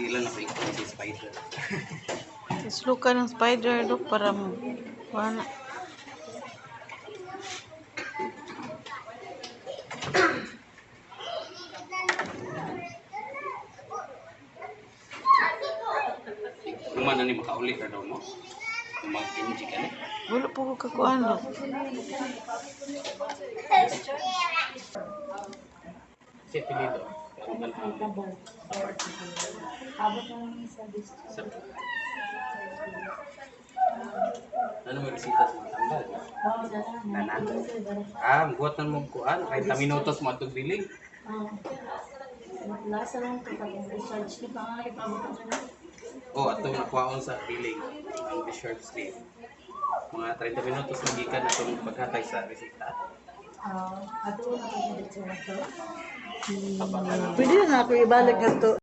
Di lang napaikot si spider. Isluka ng spider dok para mo. Wala. Naman na ni makauli ka daw mo. Kung mag-kinji ka ni. Wala po ko kakuan dok. Si Pilido. Pero man Abot lang sa district. sa Ano may resita sa matambal? Oo? Ah, buhat na mo kuan. 30 minutos mo atong biling. Oo. Lasa lang ito pag recharge ni pa nga ipabot na. O, atong nakuhaon sa biling. Ang short sleeve. Mga 30 minutos na gikan atong paghatay sa resita. Ah. Kapag Pwede na ako ibalik na to.